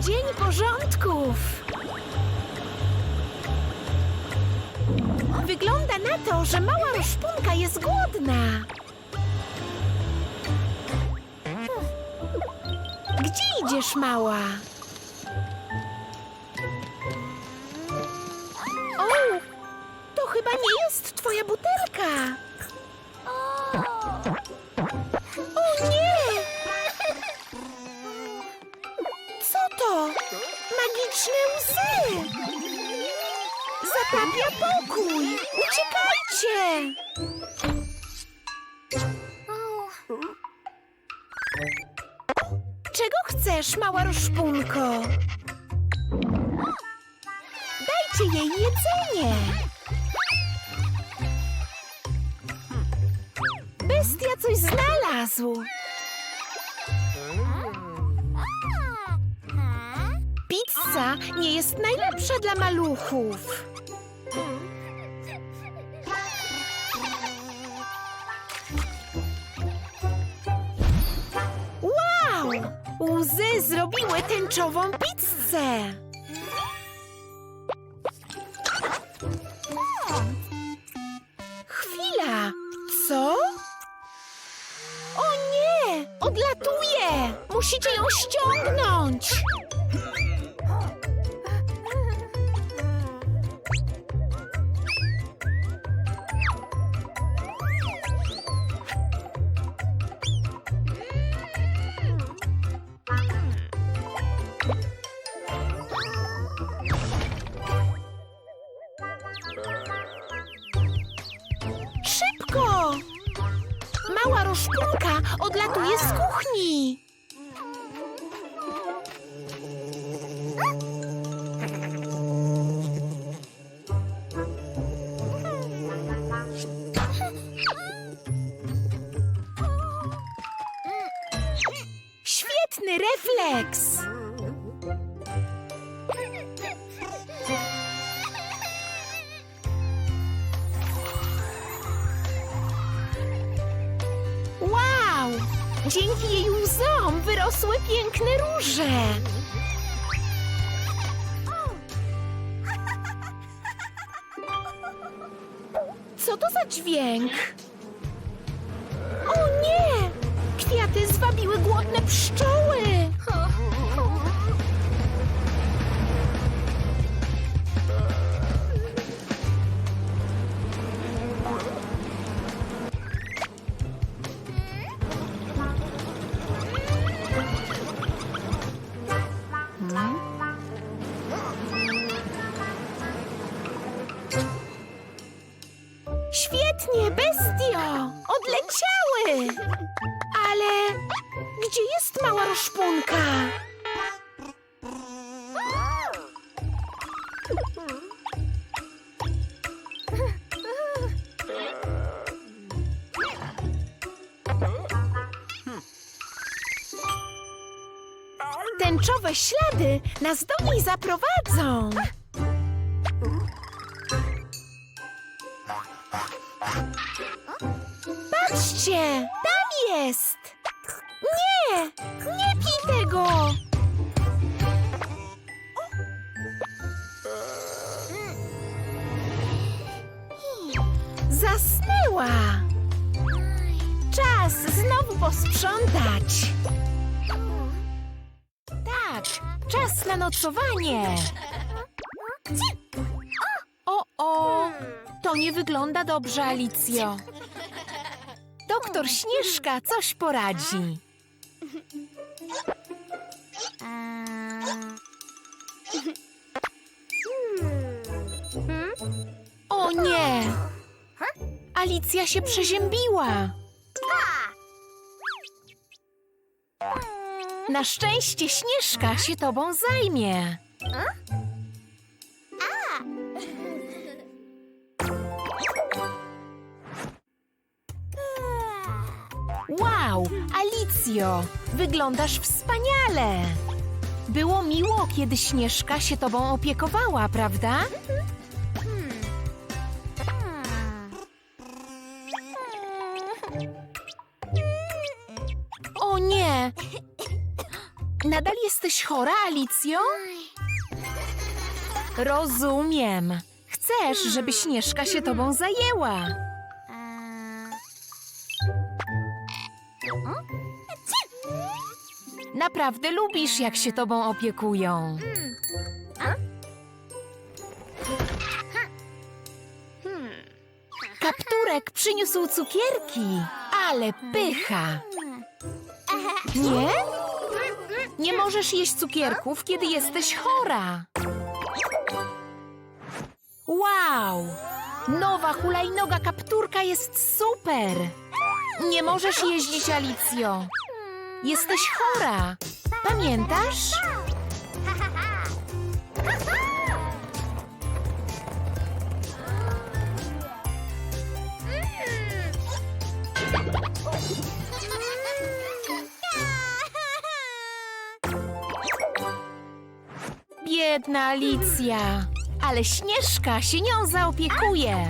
Dzień porządków. Wygląda na to, że mała roszpunka jest głodna. Gdzie idziesz, mała? O, to chyba nie jest twoja butelka. Uciekajcie! Czego chcesz, mała roszpunko? Dajcie jej jedzenie! Bestia coś znalazł! Pizza nie jest najlepsza dla maluchów. Łzy zrobiły tęczową pizzę. Chwila! Co? O nie! Odlatuje! Musicie ją ściągnąć! Mała roszpunka odlatuje z kuchni. Co to za dźwięk? O nie! Kwiaty zwabiły głodne pszczoły. Odleciały! Ale gdzie jest mała roszpunka? Tęczowe ślady nas do niej zaprowadzą. Patrzcie, tam jest! Nie! Nie pij tego! Zasnęła! Czas znowu posprzątać! Tak, czas na nocowanie! O, o! To nie wygląda dobrze, Alicjo. Doktor Śnieżka coś poradzi. O nie! Alicja się przeziębiła. Na szczęście Śnieżka się tobą zajmie. Wow, Alicjo, wyglądasz wspaniale. Było miło, kiedy Śnieżka się tobą opiekowała, prawda? O nie! Nadal jesteś chora, Alicjo? Rozumiem. Chcesz, żeby Śnieżka się tobą zajęła. Naprawdę lubisz, jak się tobą opiekują. Kapturek przyniósł cukierki, ale pycha. Nie? Nie możesz jeść cukierków, kiedy jesteś chora. Wow! Nowa hulajnoga kapturka jest super! Nie możesz jeździć, Alicjo. Jesteś chora. Pamiętasz? Biedna Alicja. Ale Śnieżka się nią zaopiekuje.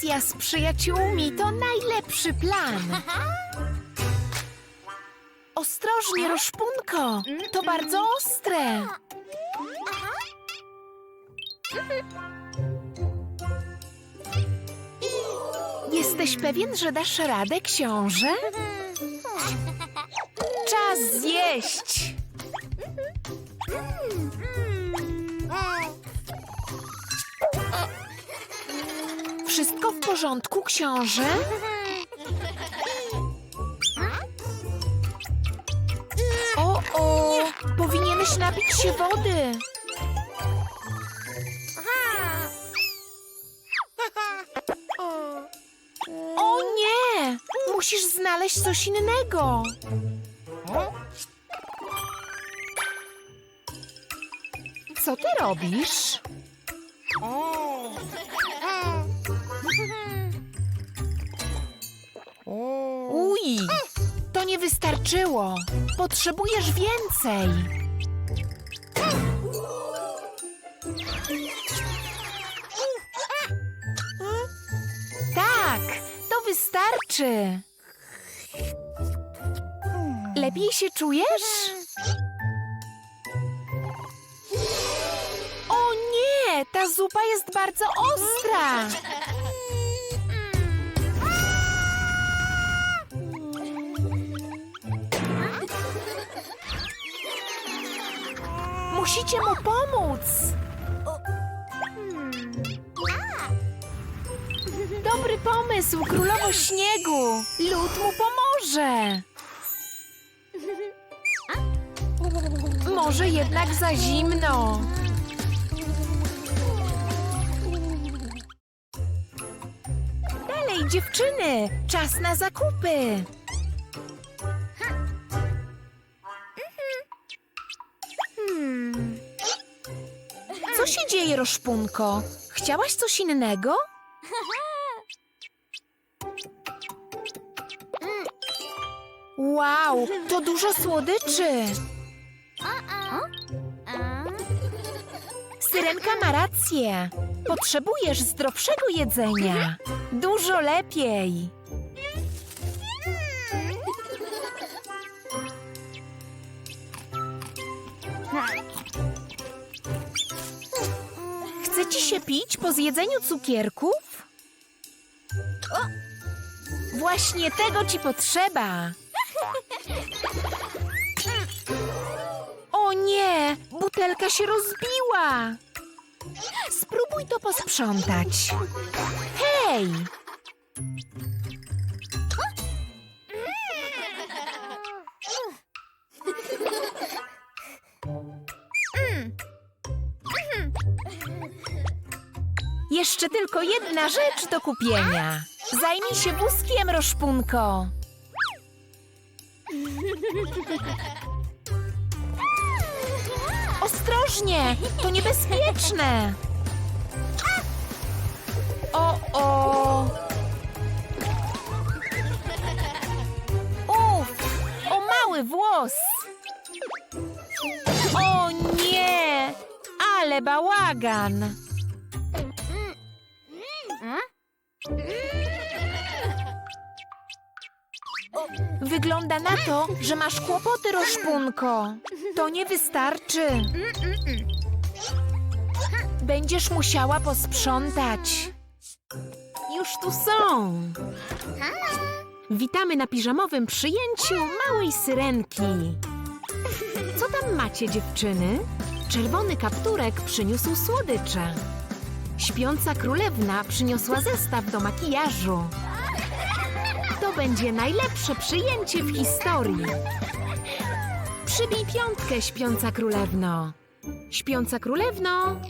Kolacja z przyjaciółmi to najlepszy plan. Ostrożnie, Roszpunko. To bardzo ostre. Jesteś pewien, że dasz radę, książę? Czas zjeść. Wszystko w porządku, książę? O, o, powinieneś napić się wody. O nie! Musisz znaleźć coś innego. Co ty robisz? Uj, to nie wystarczyło. Potrzebujesz więcej. Tak, to wystarczy. Lepiej się czujesz? O nie, ta zupa jest bardzo ostra. Musicie mu pomóc. Dobry pomysł, królowo śniegu. Lód mu pomoże. Może jednak za zimno. Dalej, dziewczyny, czas na zakupy. Się dzieje, Roszpunko? Chciałaś coś innego? Wow, to dużo słodyczy. Syrenka ma rację. Potrzebujesz zdrowszego jedzenia. Dużo lepiej. Się pić po zjedzeniu cukierków? Właśnie tego ci potrzeba. O nie, butelka się rozbiła. Spróbuj to posprzątać. Hej! Jeszcze tylko jedna rzecz do kupienia. Zajmij się wózkiem, Roszpunko. Ostrożnie, to niebezpieczne. O, o. O mały włos. O nie, ale bałagan. Wygląda na to, że masz kłopoty, Roszpunko. To nie wystarczy. Będziesz musiała posprzątać. Już tu są. Witamy na piżamowym przyjęciu małej syrenki. Co tam macie, dziewczyny? Czerwony kapturek przyniósł słodycze. Śpiąca królewna przyniosła zestaw do makijażu. To będzie najlepsze przyjęcie w historii. Przybij piątkę, śpiąca królewno. Śpiąca królewno.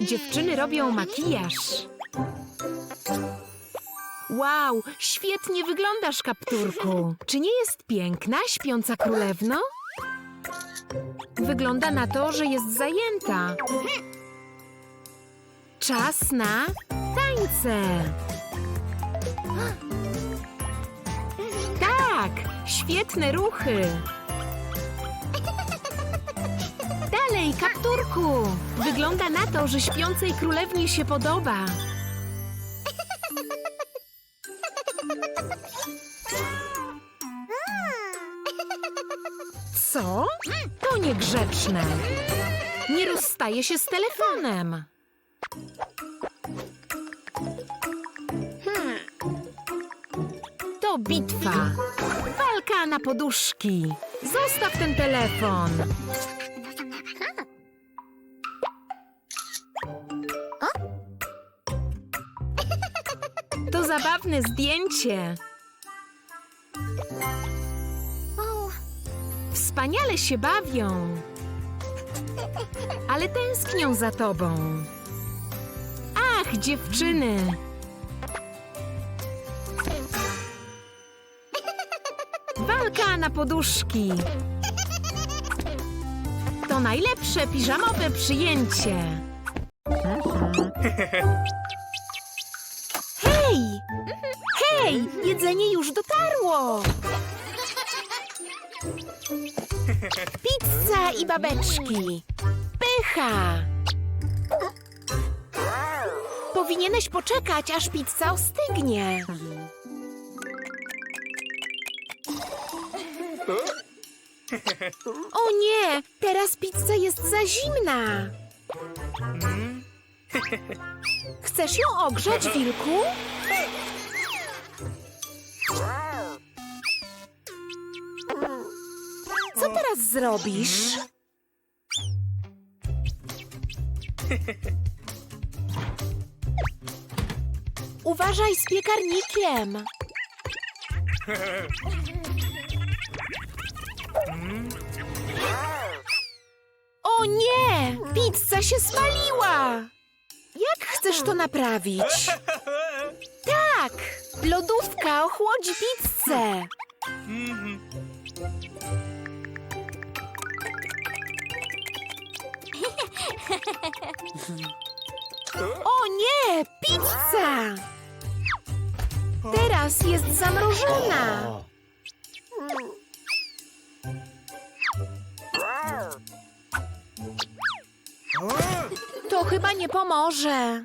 Dziewczyny robią makijaż. Wow, świetnie wyglądasz, kapturku. Czy nie jest piękna, śpiąca królewno? Wygląda na to, że jest zajęta. Czas na tańce. Tak, świetne ruchy. Dalej, kapturku. Wygląda na to, że śpiącej królewnie się podoba. Nie rozstaje się z telefonem. To bitwa. Walka na poduszki. Zostaw ten telefon. To zabawne zdjęcie. Wspaniale się bawią. Ale tęsknią za tobą. Ach, dziewczyny. Walka na poduszki. To najlepsze piżamowe przyjęcie. Hej! Hej! Jedzenie już dotarło! Pizza i babeczki. Pycha! Powinieneś poczekać, aż pizza ostygnie. O nie! Teraz pizza jest za zimna. Chcesz ją ogrzać, wilku? Co teraz zrobisz? Uważaj z piekarnikiem. O nie! Pizza się spaliła! Jak chcesz to naprawić? Tak! Lodówka ochłodzi pizzę. O nie! Pizza! Teraz jest zamrożona. To chyba nie pomoże.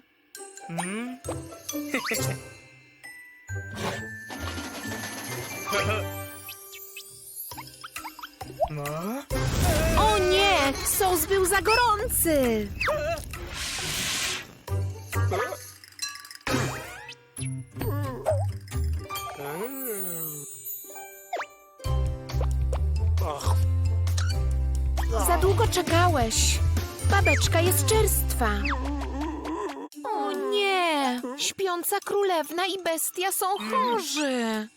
O Sos był za gorący! Za długo czekałeś. Babeczka jest czerstwa. O nie! Śpiąca królewna i bestia są chorzy.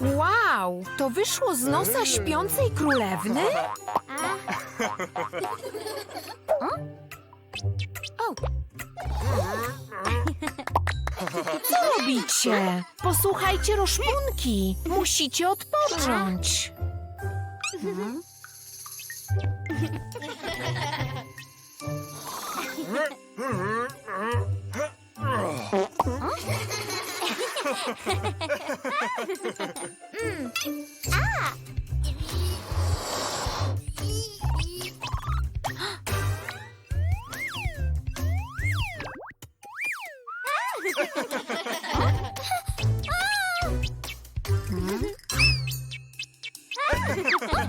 Wow! To wyszło z nosa śpiącej królewny? Co robicie? Posłuchajcie roszpunki. Musicie odpocząć. Ha ha ha!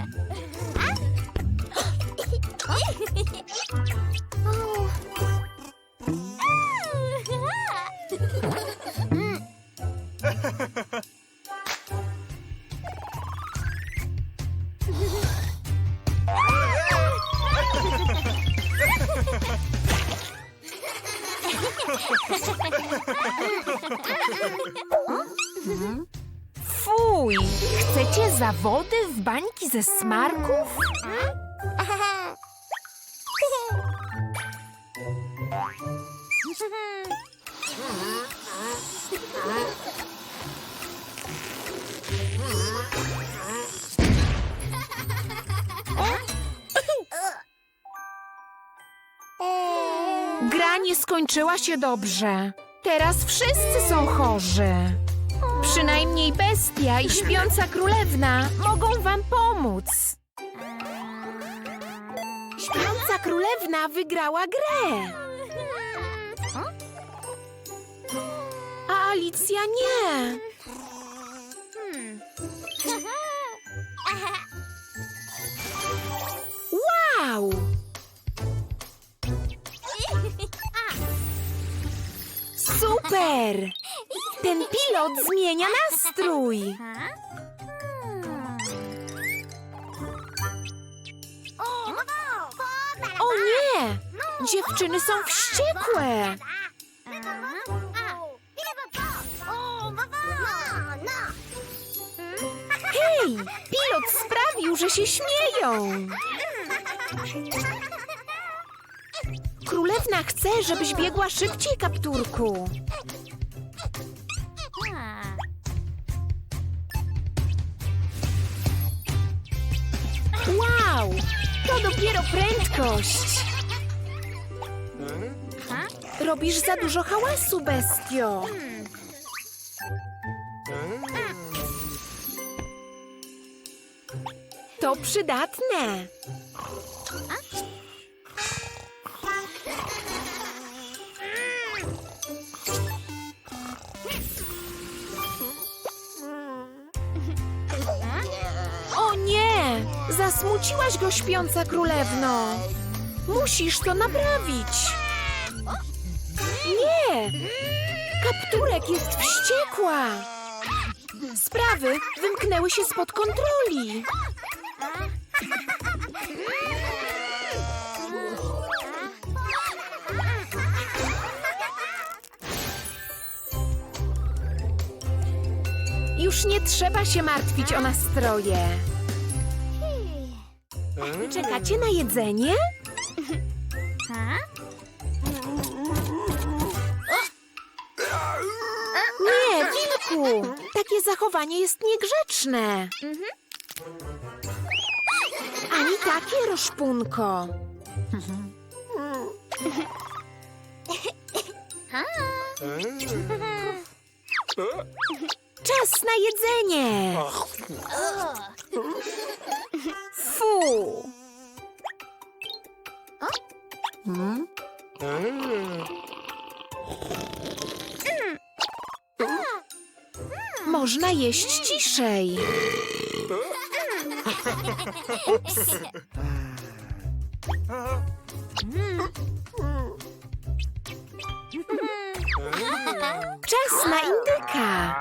Ze smarków? Gra nie skończyła się dobrze. Teraz wszyscy są chorzy. Przynajmniej bestia i śpiąca królewna mogą wam pomóc. Śpiąca królewna wygrała grę, a Alicja nie. Wow! Super! Ten pilot zmienia nastrój. O nie! Dziewczyny są wściekłe. Hej! Pilot sprawił, że się śmieją. Królewna chce, żebyś biegła szybciej, kapturku. Wow! To dopiero prędkość! Robisz za dużo hałasu, bestio. To przydatne. Zasmuciłaś go, śpiąca królewno. Musisz to naprawić. Nie! Kapturek jest wściekła. Sprawy wymknęły się spod kontroli. Już nie trzeba się martwić o nastroje. Czekacie na jedzenie? Nie, wilku! Takie zachowanie jest niegrzeczne. Ani takie, roszpunko. Czas na jedzenie! Fu! Można jeść ciszej. Czas na indyka.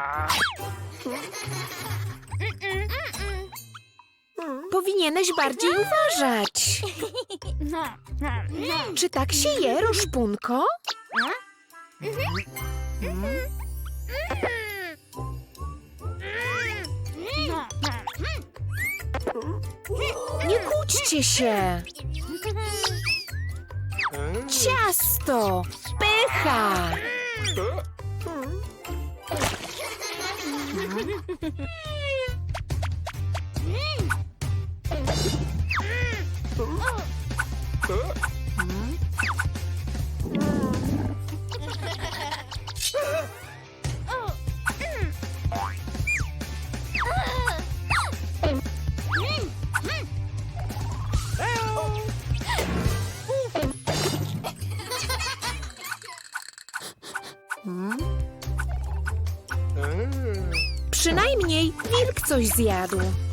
powinieneś bardziej uważać. Czy tak się je, Różpunko? Nie kłóćcie się. Ciasto! Pycha! Przynajmniej wilk coś zjadł.